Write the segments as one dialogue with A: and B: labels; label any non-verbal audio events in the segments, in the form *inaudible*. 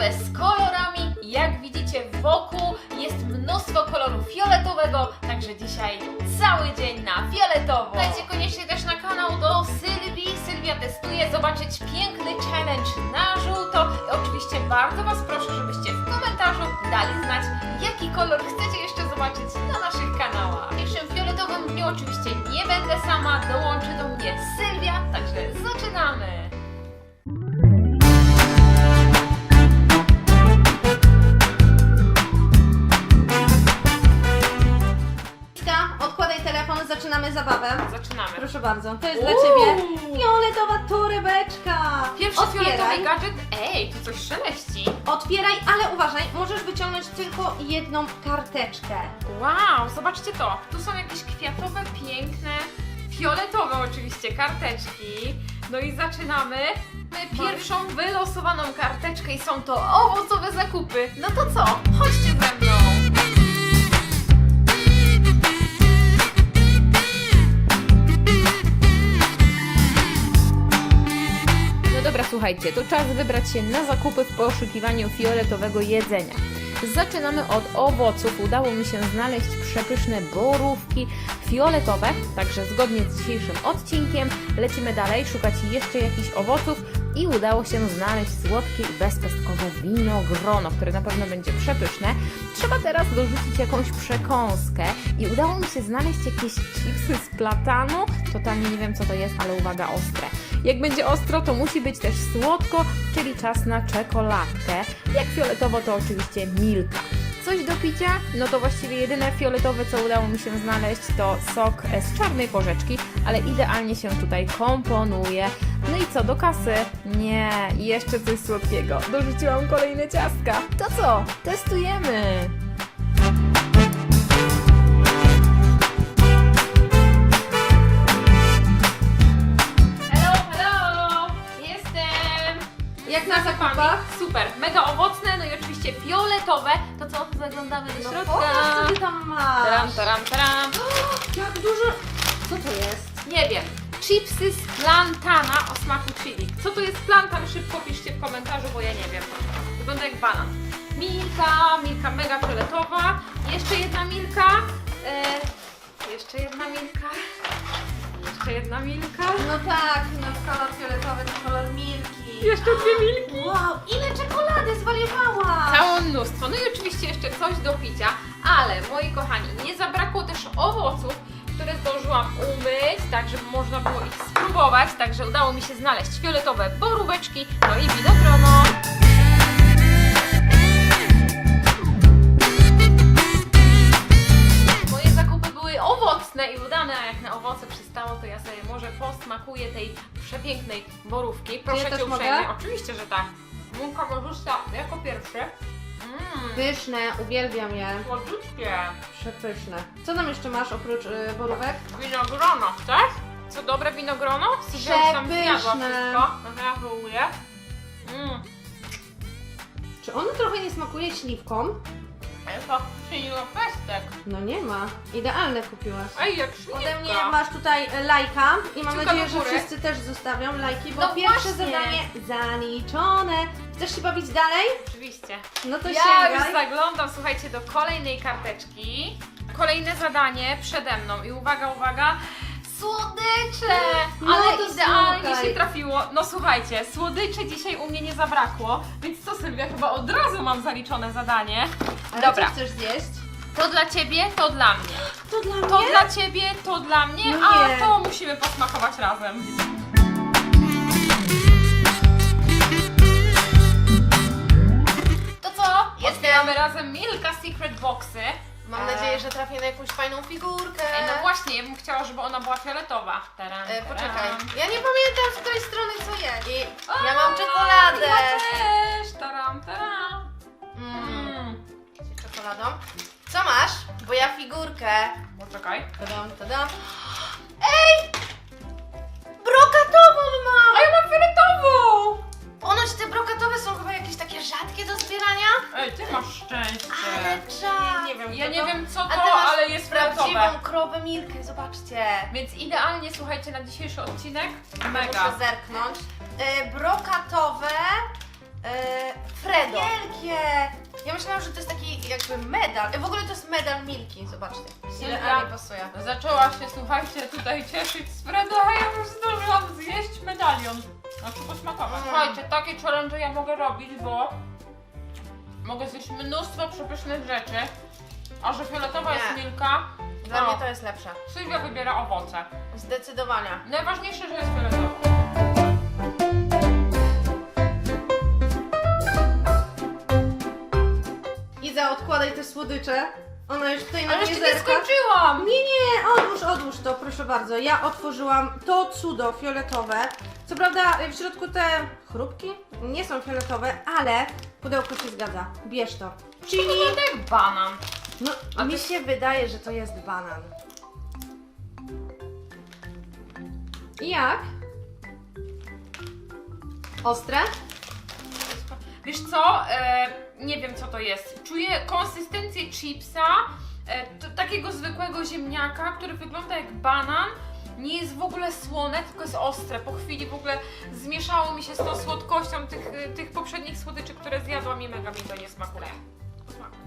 A: z kolorami. Jak widzicie wokół jest mnóstwo koloru fioletowego, także dzisiaj cały dzień na fioletowo. Dajcie koniecznie też na kanał do Sylwii. Sylwia testuje zobaczyć piękny challenge na żółto. I oczywiście bardzo Was proszę, żebyście w komentarzu dali znać, jaki kolor chcecie jeszcze zobaczyć na naszych kanałach. W pierwszym fioletowym dniu oczywiście nie będę sama, dołączy do mnie Sylwia, także zaczynamy!
B: Telefon, zaczynamy zabawę.
A: Zaczynamy.
B: Proszę bardzo, to jest dla
A: Uuu.
B: Ciebie fioletowa torebeczka.
A: Pierwszy
B: Otwieraj,
A: fioletowy gadżet. Ej, tu coś szeleści.
B: otwieraj, ale uważaj, możesz wyciągnąć tylko jedną karteczkę.
A: Wow, zobaczcie to. Tu są jakieś kwiatowe, piękne, fioletowe oczywiście karteczki. No i zaczynamy. Mamy pierwszą wylosowaną karteczkę i są to owocowe zakupy. No to co? Chodźcie ze mną. Słuchajcie, to czas wybrać się na zakupy w poszukiwaniu fioletowego jedzenia. Zaczynamy od owoców. Udało mi się znaleźć przepyszne borówki fioletowe, także zgodnie z dzisiejszym odcinkiem lecimy dalej, szukać jeszcze jakichś owoców i udało się znaleźć słodkie i bezpestkowe winogrono, które na pewno będzie przepyszne. Trzeba teraz dorzucić jakąś przekąskę i udało mi się znaleźć jakieś chipsy z platanu. Totalnie nie wiem co to jest, ale uwaga, ostre. Jak będzie ostro, to musi być też słodko, czyli czas na czekoladkę. Jak fioletowo, to oczywiście milka. Coś do picia? No to właściwie jedyne fioletowe, co udało mi się znaleźć, to sok z czarnej porzeczki, ale idealnie się tutaj komponuje. No i co, do kasy? Nie, jeszcze coś słodkiego. Dorzuciłam kolejne ciastka. To co? Testujemy! Super, mega owocne, no i oczywiście fioletowe. To co, zaglądamy do
B: No
A: środka.
B: pokaż, co Ty tam masz.
A: Taram, taram, taram. *gasps*
B: Jak dużo... Co to jest?
A: Nie wiem. Chipsy z plantana o smaku chili. Co to jest plantan? Szybko piszcie w komentarzu, bo ja nie wiem. Wygląda jak banan. Milka, milka mega fioletowa. Jeszcze jedna milka. E, jeszcze jedna milka. Jeszcze jedna milka.
B: No tak, no kolor fioletowy to kolor milki.
A: Jeszcze dwie milki.
B: Wow, ile czekolady zwariowałaś!
A: Całe mnóstwo. No i oczywiście jeszcze coś do picia, ale moi kochani, nie zabrakło też owoców, które zdążyłam umyć, tak żeby można było ich spróbować. Także udało mi się znaleźć fioletowe boróweczki, no i winogrono. Posmakuję tej przepięknej borówki. Proszę
B: też
A: Cię uprzejmie.
B: mogę?
A: Oczywiście, że tak. Mąka gorzysta jako pierwszy. Mmm,
B: Pyszne, uwielbiam je.
A: słodziutkie.
B: Przepyszne. Co tam jeszcze masz oprócz y, borówek?
A: Winogrono, chcesz? Co dobre winogrono? Już tam zjadła
B: Przepyszne.
A: wszystko. Aha. Mmm,
B: Czy ono trochę nie smakuje śliwką?
A: to silno pestek.
B: No nie ma. Idealne kupiłaś.
A: Ej, jak śliwka.
B: Ode mnie masz tutaj e, lajka i mam
A: Kciuka
B: nadzieję,
A: do
B: że
A: góry.
B: wszyscy też zostawią lajki, bo
A: No
B: pierwsze
A: właśnie.
B: zadanie zaliczone. Chcesz się bawić dalej?
A: Oczywiście.
B: No to
A: ja
B: sięgaj.
A: już zaglądam, słuchajcie, do kolejnej karteczki. Kolejne zadanie przede mną i uwaga, uwaga. Słodycze!
B: No
A: Ale
B: to
A: idealnie się trafiło. No słuchajcie, słodyczy dzisiaj u mnie nie zabrakło, więc co Sylwia, chyba od razu mam zaliczone zadanie.
B: Ale
A: Dobra,
B: co chcesz zjeść?
A: to dla Ciebie, to dla mnie. *gasps*
B: To dla
A: To
B: mnie?
A: dla Ciebie, to dla mnie,
B: No
A: a
B: nie.
A: to musimy posmakować razem. To co?
B: Jestem.
A: Otwieramy razem Milka Secret Boxy.
B: Mam
A: E,
B: nadzieję, że trafię na jakąś fajną figurkę.
A: Ej, no właśnie, ja bym chciała, żeby ona była fioletowa. Taram,
B: E, poczekaj. Ja nie pamiętam z której strony co jest. I ja mam czekoladę.
A: Ja też. Taram, taram.
B: Mm,
A: Mm.
B: z czekoladą. Co masz? Bo ja figurkę.
A: Poczekaj.
B: Tadam, tadam. Ej! Takie do zbierania.
A: Ej, ty masz szczęście.
B: Ale czad.
A: Nie wiem, ja nie wiem co
B: A
A: to,
B: masz
A: ale jest
B: prawdziwą krowę Milkę, zobaczcie.
A: Więc idealnie, słuchajcie, na dzisiejszy odcinek.
B: Muszę
A: Mega.
B: zerknąć. E, brokatowe e, Fredo. Wielkie! Ja myślałam, że to jest taki jakby medal. E, W ogóle to jest medal Milki, zobaczcie.
C: Sylwia.
B: Idealnie pasuje.
C: Zaczęła się, słuchajcie, tutaj cieszyć z Freda, a ja już zdążyłam zjeść medalion. Znaczy posmakować.
B: Mm.
C: Słuchajcie, takie challenge ja mogę robić, bo mogę zjeść mnóstwo przepysznych rzeczy. A że fioletowa
B: Nie.
C: jest Milka,
B: Dla
C: No.
B: mnie to jest lepsze.
C: Sylwia wybiera owoce.
B: Zdecydowanie.
C: Najważniejsze, że jest fioletowa.
B: Iza, odkładaj te słodycze. Ona już tutaj na
C: Ale
B: mnie
C: jeszcze nie
B: zerka.
C: skończyłam!
B: Nie, nie, odłóż, odłóż to, proszę bardzo. Ja otworzyłam to cudo fioletowe. Co prawda w środku te chrupki nie są fioletowe, ale pudełko się zgadza. Bierz to. Czyli,
C: Wygląda jak banan.
B: no
C: A
B: mi
C: ty-
B: się wydaje, że to jest banan. I Jak? Ostre?
C: Wiesz co? E, nie wiem co to jest. Czuję konsystencję chipsa, e, t- takiego zwykłego ziemniaka, który wygląda jak banan. Nie jest w ogóle słone, tylko jest ostre. Po chwili w ogóle zmieszało mi się z tą słodkością tych, e, tych poprzednich słodyczy, które zjadłam i mega mi to nie smakuje.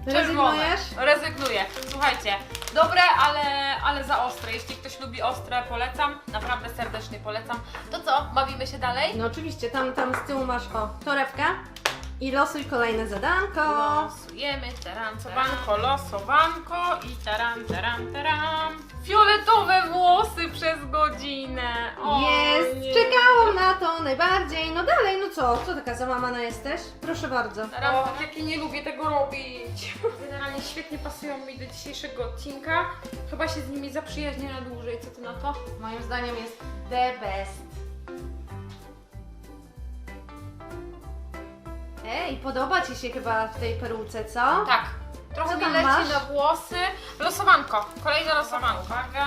B: Rezygnujesz?
C: Rezygnuję. Słuchajcie, dobre, ale, ale za ostre. Jeśli ktoś lubi ostre, polecam. Naprawdę serdecznie polecam. To co? Bawimy się dalej?
B: No oczywiście, tam, tam z tyłu masz o torebkę i losuj kolejne zadanko.
C: Losujemy, tarancowanko, losowanko i taran, taran, taran. Fioletowe włosy przez godzinę. O,
B: Jest,
C: nie.
B: czekałam na to najbardziej. No dalej, no co? Co taka zamamana jesteś? Proszę bardzo.
C: Taran, o, jakie nie lubię tego robić. Generalnie świetnie pasują mi do dzisiejszego odcinka. Chyba się z nimi zaprzyjaźnię na dłużej. Co ty na to?
B: Moim zdaniem jest the best. Ej, podoba Ci się chyba w tej peruce, co?
C: Tak. Trochę mi
B: tam
C: leci
B: masz?
C: na włosy. Losowanko. Kolejne losowanko. Uwaga.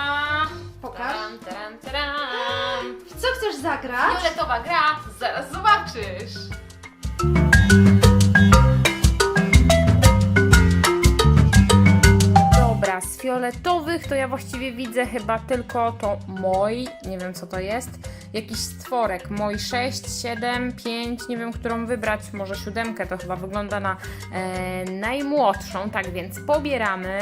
B: Pokaż.
C: Taran, taran, taran.
B: W co chcesz zagrać?
C: Fioletowa gra. Zaraz zobaczysz.
A: Dobra, z fioletowych to ja właściwie widzę chyba tylko to moj, nie wiem co to jest, jakiś stworek, moj 6, 7, 5, nie wiem którą wybrać, może siódemkę, to chyba wygląda na e, najmłodszą, tak więc pobieramy.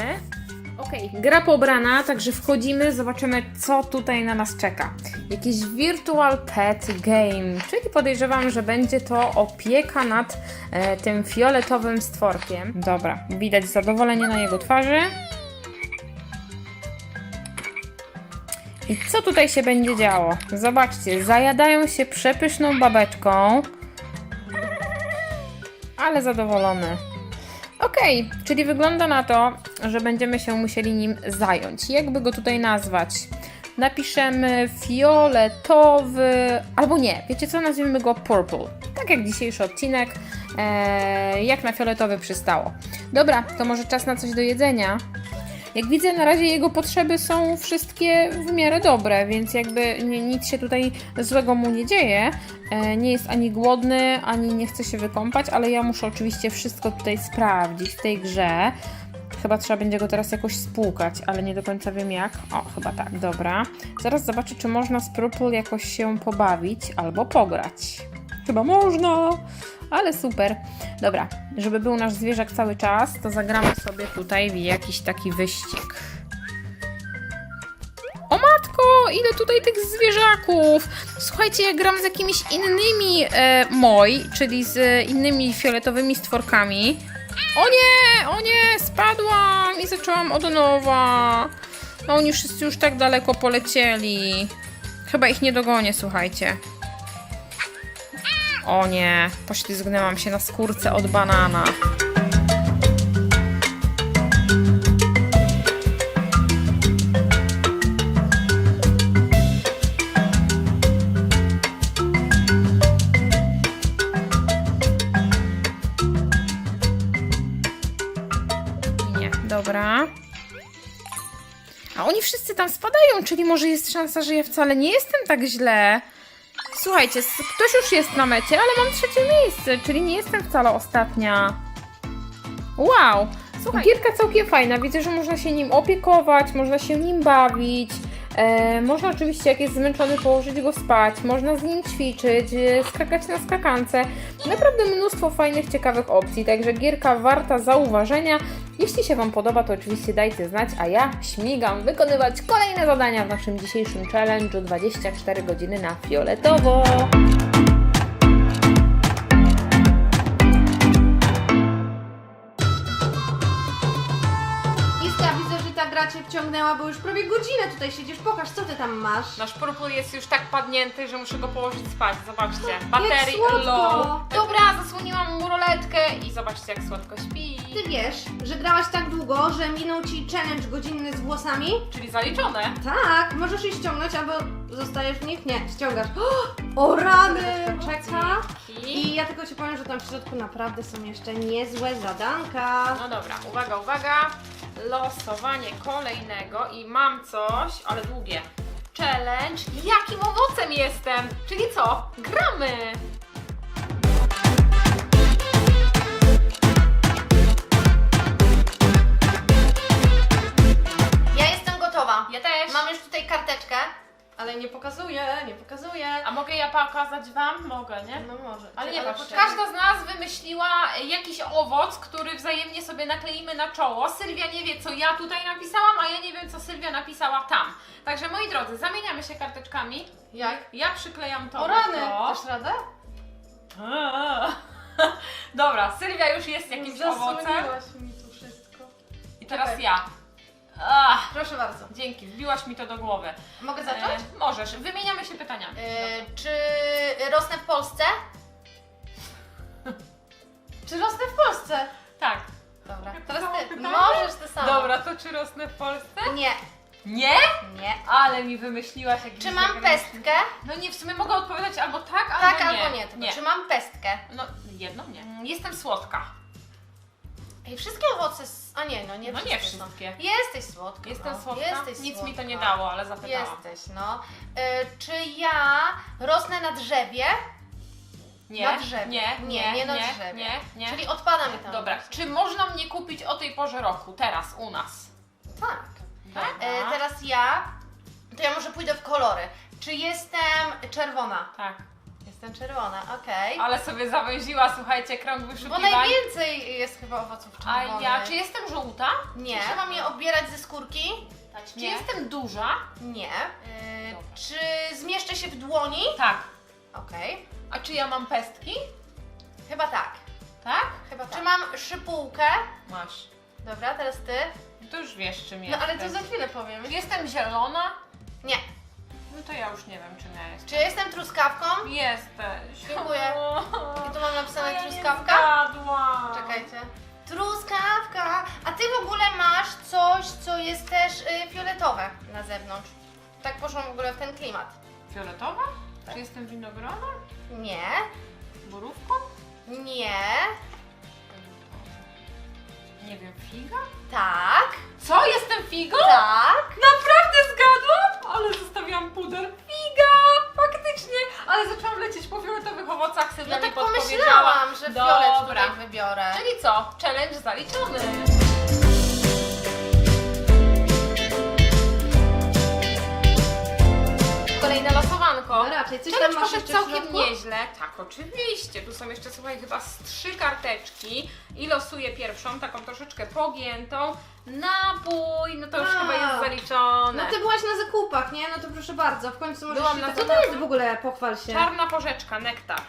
A: Okej, gra pobrana, także wchodzimy, zobaczymy co tutaj na nas czeka. Jakiś Virtual Pet Game, czyli podejrzewam, że będzie to opieka nad e, tym fioletowym stworkiem. Dobra, widać zadowolenie na jego twarzy. I co tutaj się będzie działo? Zobaczcie, zajadają się przepyszną babeczką, ale zadowolony. Okej, czyli wygląda na to, że będziemy się musieli nim zająć. Jakby go tutaj nazwać? Napiszemy fioletowy, albo nie, wiecie co, nazwijmy go purple. Tak jak dzisiejszy odcinek, e, jak na fioletowy przystało. Dobra, to może czas na coś do jedzenia. Jak widzę, na razie jego potrzeby są wszystkie w miarę dobre, więc jakby ni- nic się tutaj złego mu nie dzieje. E, nie jest ani głodny, ani nie chce się wykąpać, ale ja muszę oczywiście wszystko tutaj sprawdzić w tej grze. Chyba trzeba będzie go teraz jakoś spłukać, ale nie do końca wiem jak. O, chyba tak, dobra. Zaraz zobaczę, czy można z Purple jakoś się pobawić albo pograć. Chyba można, ale super. Dobra, żeby był nasz zwierzak cały czas, to zagramy sobie tutaj w jakiś taki wyścig. O matko, ile tutaj tych zwierzaków! Słuchajcie, ja gram z jakimiś innymi e, moj, czyli z innymi fioletowymi stworkami. O nie, o nie, spadłam i zaczęłam od nowa. No oni wszyscy już tak daleko polecieli. Chyba ich nie dogonię, słuchajcie. O nie, poślizgnęłam się na skórce od banana. Nie, dobra. A oni wszyscy tam spadają, czyli może jest szansa, że ja wcale nie jestem tak źle. Słuchajcie, ktoś już jest na mecie, ale mam trzecie miejsce, czyli nie jestem wcale ostatnia. Wow! Słuchaj, gierka całkiem fajna. Widzę, że można się nim opiekować, można się nim bawić.
D: E, można oczywiście, jak jest zmęczony, położyć go spać, można z nim ćwiczyć, e, skakać na skakance. Naprawdę mnóstwo fajnych, ciekawych opcji, także gierka warta zauważenia. Jeśli się Wam podoba, to oczywiście dajcie znać, a ja śmigam wykonywać kolejne zadania w naszym dzisiejszym challenge'u 24 godziny na fioletowo.
B: Cię wciągnęła, bo już prawie godzinę tutaj siedzisz. Pokaż, co Ty tam masz.
A: Nasz purpur jest już tak padnięty, że muszę go położyć spać. Zobaczcie. Baterii
B: słodko.
A: low. Dobra, zasłoniłam mu roletkę i zobaczcie jak słodko śpi.
B: Ty wiesz, że grałaś tak długo, że minął Ci challenge godzinny z włosami?
A: Czyli zaliczone.
B: Tak, możesz je ściągnąć, albo zostajesz w nich? Nie, ściągasz. *gasps* O rany, czeka. I ja tylko Ci powiem, że tam w środku naprawdę są jeszcze niezłe zadanka.
A: No dobra, uwaga, uwaga. Losowanie kolejnego i mam coś, ale długie. Challenge. Jakim owocem jestem? Czyli co? Gramy!
B: Ale nie pokazuję, nie pokazuję.
A: A mogę ja pokazać Wam? Mogę, nie?
B: No może.
A: Ale nie patrz,
B: poczekaj.
A: każda z nas wymyśliła jakiś owoc, który wzajemnie sobie nakleimy na czoło. Sylwia nie wie, co ja tutaj napisałam, a ja nie wiem, co Sylwia napisała tam. Także moi drodzy, zamieniamy się karteczkami.
B: Jak?
A: Ja przyklejam to
B: O rany,
A: to.
B: dasz radę? *laughs*
A: Dobra, Sylwia już jest jakimś owocem.
B: Zasłoniłaś mi tu wszystko.
A: I teraz
B: Czekaj.
A: ja. Ach,
B: Proszę bardzo.
A: dzięki, wbiłaś mi to do głowy.
B: Mogę zacząć?
A: E, możesz, wymieniamy się pytaniami.
B: E, czy rosnę w Polsce? *laughs* czy rosnę w Polsce?
A: Tak.
B: Dobra. Teraz
A: samo
B: ty.
A: pytanie?
B: Możesz ty sama.
A: Dobra, to czy rosnę w Polsce?
B: Nie.
A: Nie?
B: Nie.
A: Ale mi wymyśliłaś jakiś
B: Czy mam
A: zagraniczny-
B: pestkę?
A: No nie, w sumie mogę odpowiadać albo tak, albo
B: Tak
A: nie.
B: albo nie. Tylko Czy mam pestkę?
A: No, jedno nie. Jestem słodka.
B: Ej, wszystkie owoce. S... A nie, no nie
A: no
B: wszystkie
A: nie
B: są.
A: wszystkie.
B: Jesteś słodka.
A: Jestem
B: no.
A: słodka?
B: Jesteś
A: Nic mi to nie dało, ale zapytałam.
B: Jesteś, no. E, czy ja rosnę na drzewie?
A: Nie,
B: Na drzewie.
A: nie,
B: Nie, nie na
A: nie,
B: drzewie.
A: Nie, nie.
B: Czyli odpada mi tam.
A: Dobra, czy można mnie kupić o tej porze roku, teraz, u nas?
B: Tak. E, teraz ja. To ja może pójdę w kolory. Czy jestem czerwona?
A: Tak.
B: Jestem czerwona, okej.
A: Ale sobie zawęziła, słuchajcie, krąg
B: Bo
A: wyszukiwań.
B: najwięcej jest chyba owoców
A: A
B: czerwonych.
A: ja, czy jestem żółta?
B: Nie. Czy mam je obierać ze skórki?
A: Czy
B: Nie.
A: jestem duża?
B: Nie.
A: Dobra.
B: czy zmieszczę się w dłoni?
A: Tak.
B: Okej.
A: A czy ja mam pestki?
B: Chyba tak.
A: Tak?
B: Chyba tak. Czy mam szypułkę?
A: Masz.
B: Dobra, teraz ty.
A: To już wiesz, czym
B: No
A: jestem.
B: ale to za chwilę powiem.
A: Czy jestem zielona?
B: Nie.
A: No to ja już nie wiem, czym ja jestem.
B: Czy jestem truskawką?
A: Jesteś.
B: Dziękuję. I tu mam napisane
A: a ja nie
B: truskawka?
A: zgadłam.
B: Czekajcie. Truskawka! A ty w ogóle masz coś, co jest też y, fioletowe na zewnątrz. Tak poszłam w ogóle w ten klimat.
A: Fioletowa?
B: Tak.
A: Czy jestem winogronem?
B: Nie,
A: Borówką?
B: nie,
A: Nie wiem, figa?
B: tak,
A: Co? Jestem figą?
B: tak.
A: Naprawdę zgadłam? Ale zostawiłam puder. Figa! Faktycznie! Ale zaczęłam lecieć po fioletowych owocach, Sylwia
B: No
A: mi
B: tak
A: podpowiedziała.
B: pomyślałam, że fiolet
A: Dobra.
B: tutaj wybiorę.
A: Czyli co? Challenge zaliczony. Kolejne losowanko.
B: No raczej, coś tam masz
A: poszedł
B: jeszcze w
A: całkiem
B: środku?
A: nieźle. Tak, oczywiście. Tu są jeszcze, słuchaj, chyba z trzy karteczki. I losuję pierwszą, taką troszeczkę pogiętą. Napój, no to już
B: A.
A: chyba jest zaliczone.
B: No ty byłaś na zakupach, nie? No to proszę bardzo, w końcu możesz
A: Byłam
B: się
A: na
B: Co to
A: zakupach.
B: jest w ogóle? Pochwal się.
A: Czarna porzeczka, nektar.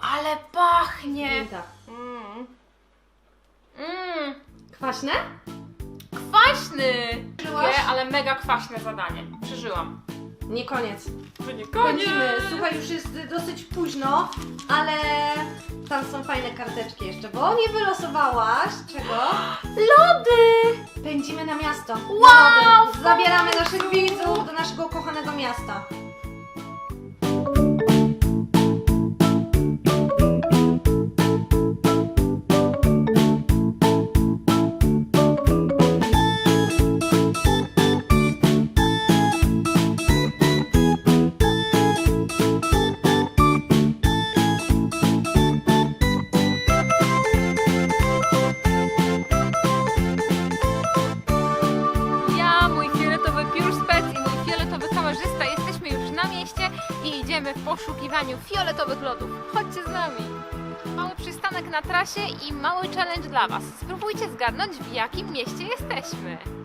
A: Ale pachnie.
B: Mięta.
A: Mm. Mm.
B: Kwaśne?
A: Kwaśny!
B: Przeżyłaś?
A: Nie, ale mega kwaśne zadanie. Przeżyłam.
B: Nie koniec.
A: To nie
B: Kończymy. Słuchaj, już jest dosyć późno, ale tam są fajne karteczki jeszcze, bo nie wylosowałaś czego?
A: Lody!
B: Pędzimy na miasto. Na
A: Wow,
B: lody. Zabieramy naszych widzów do naszego kochanego miasta.
E: Zgadnąć, w jakim mieście jesteśmy.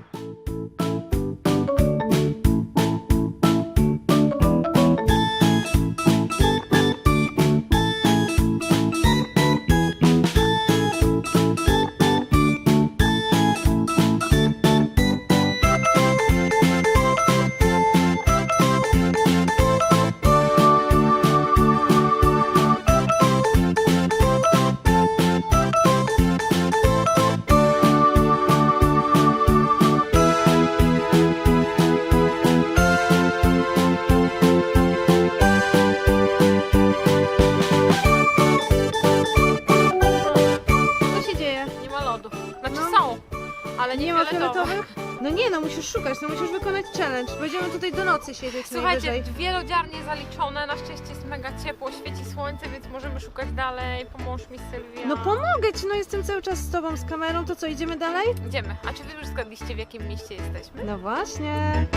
B: Będziemy tutaj do nocy siedzieć
A: Słuchajcie,
B: najwyżej.
A: dwie lodziarnie zaliczone, na szczęście jest mega ciepło, świeci słońce, więc możemy szukać dalej. Pomóż mi Sylwia.
B: No pomogę ci, no jestem cały czas z tobą z kamerą, to co, idziemy dalej?
A: Idziemy. A czy wy już zgadliście w jakim mieście jesteśmy?
B: No właśnie.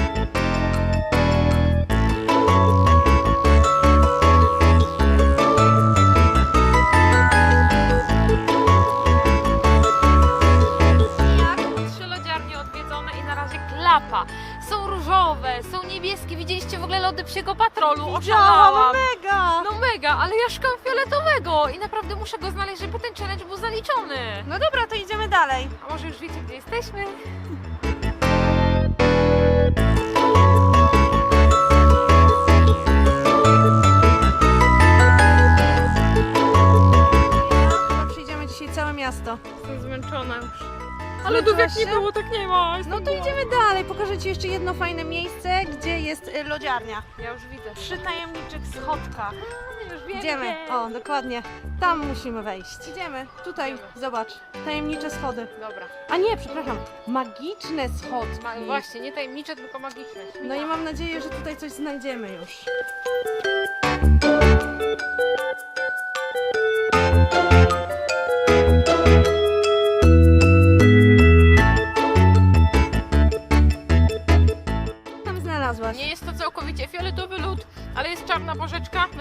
A: Są różowe, są niebieskie. Widzieliście w ogóle lody psiego patrolu?
B: Działa,
A: Oszalałam.
B: mega!
A: No mega, ale ja szukam fioletowego i naprawdę muszę go znaleźć, żeby ten challenge był zaliczony.
B: No dobra, to idziemy dalej.
A: A może już wiecie, gdzie jesteśmy?
B: Ale
A: lodów jak nie było, tak nie ma.
B: No to idziemy dalej, pokażę ci jeszcze jedno fajne miejsce, gdzie jest y, lodziarnia.
A: Ja już widzę.
B: Przy tajemniczych schodkach.
A: Już wiem,
B: Idziemy,
A: gdzie.
B: o dokładnie, tam musimy wejść. Idziemy, tutaj, zobacz, tajemnicze schody.
A: Dobra.
B: A nie, przepraszam, magiczne
A: Ma,
B: schodki.
A: właśnie, nie tajemnicze, tylko magiczne.
B: No i mam nadzieję, że tutaj coś znajdziemy już. Tam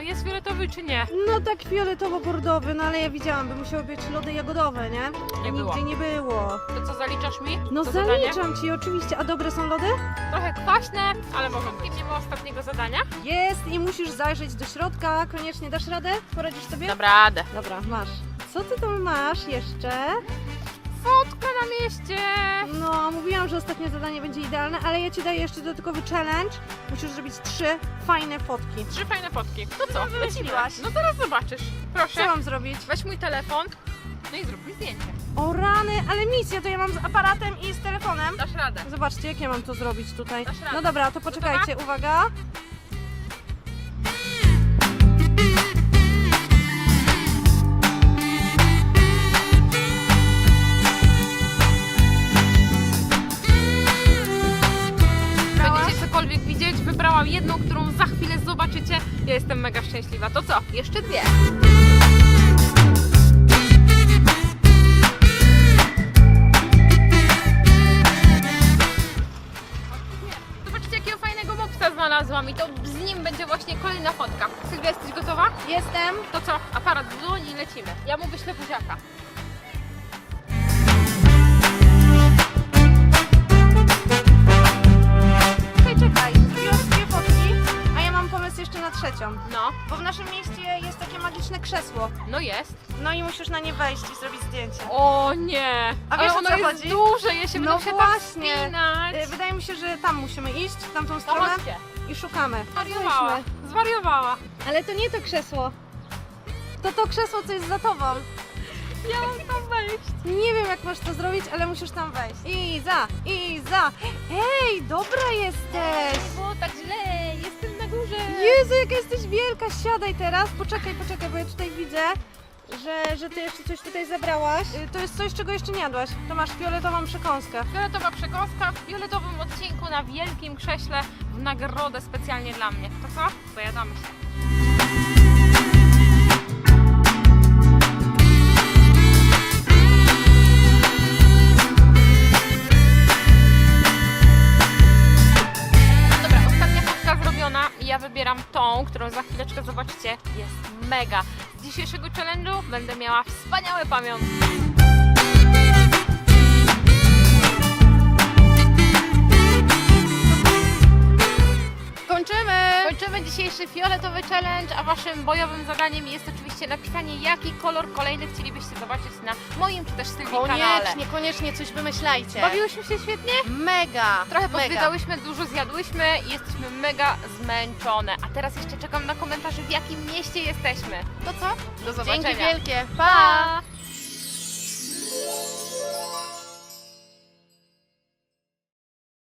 A: jest fioletowy czy nie?
B: No tak fioletowo-bordowy, no ale ja widziałam, by musiały być lody jagodowe, nie?
A: Nie
B: A
A: było.
B: Nigdzie nie było.
A: To co, zaliczasz mi?
B: No
A: to zadanie?
B: zaliczam ci oczywiście, a dobre są lody?
A: Trochę kwaśne, ale mogą być. Nie ma ostatniego zadania?
B: Jest i musisz zajrzeć do środka, koniecznie dasz radę? Poradzisz sobie?
A: Dobra, radę.
B: Dobra, masz. Co ty tam masz jeszcze?
A: Fotka na mieście!
B: No, mówiłam, że ostatnie zadanie będzie idealne, ale ja ci daję jeszcze dodatkowy challenge. Musisz zrobić trzy fajne fotki.
A: Trzy fajne fotki. To co,
B: wymyśliłaś?
A: No zaraz zobaczysz.
B: Co
A: Proszę,
B: mam zrobić?
A: weź mój telefon. No i zrób mi zdjęcie.
B: O rany, ale misja, to ja mam z aparatem i z telefonem.
A: Dasz radę.
B: Zobaczcie, jak ja mam to zrobić tutaj.
A: Dasz radę.
B: No dobra, to poczekajcie, uwaga.
A: Ja jestem mega szczęśliwa. To co? Jeszcze dwie. Zobaczcie, jakiego fajnego mopsa znalazłam i to z nim będzie właśnie kolejna fotka. Sylwia, jesteś gotowa?
B: Jestem.
A: To co? Aparat w dłoni i lecimy. Ja mu wyślę buziaka.
B: Trzecią.
A: No,
B: Bo w naszym mieście jest takie magiczne krzesło.
A: no jest.
B: No i musisz na nie wejść i zrobić zdjęcie.
A: O nie!
B: A wiesz,
A: Ale
B: o
A: ono
B: co
A: jest
B: chodzi?
A: duże, ja się
B: No
A: będę się tam
B: właśnie.
A: wspinać.
B: Y, Wydaje mi się, że tam musimy iść, w tamtą stronę i szukamy.
A: Zwariowała. Zwariowała.
B: Ale to nie to krzesło. To to krzesło, co jest za tobą.
A: Ja mam tam wejść.
B: Nie wiem, jak masz to zrobić, ale musisz tam wejść. Iza, Iza. Ej, dobra jesteś.
A: było tak źle.
B: Jezu, jaka jesteś wielka. Siadaj teraz. Poczekaj, poczekaj, bo ja tutaj widzę, że, że ty jeszcze coś tutaj zabrałaś. Y, To jest coś, czego jeszcze nie jadłaś. To masz fioletową przekąskę.
A: Fioletowa przekąska w fioletowym odcinku na wielkim krześle w nagrodę specjalnie dla mnie. To co? Pojadamy się. Którą za chwileczkę zobaczycie, jest mega. Z dzisiejszego challenge'u będę miała wspaniałe pamiątki. Kończymy! Dzisiejszy fioletowy challenge, a waszym bojowym zadaniem jest oczywiście napisanie, jaki kolor kolejny chcielibyście zobaczyć na moim czy też Sylwii kanale.
B: Koniecznie, koniecznie coś wymyślajcie.
A: Bawiłyśmy się świetnie?
B: Mega!
A: Trochę
B: mega.
A: pozwiedzałyśmy, dużo zjadłyśmy i jesteśmy mega zmęczone. A teraz jeszcze czekam na komentarze, w jakim mieście jesteśmy.
B: To co?
A: Do zobaczenia.
B: Dzięki wielkie.
A: Pa!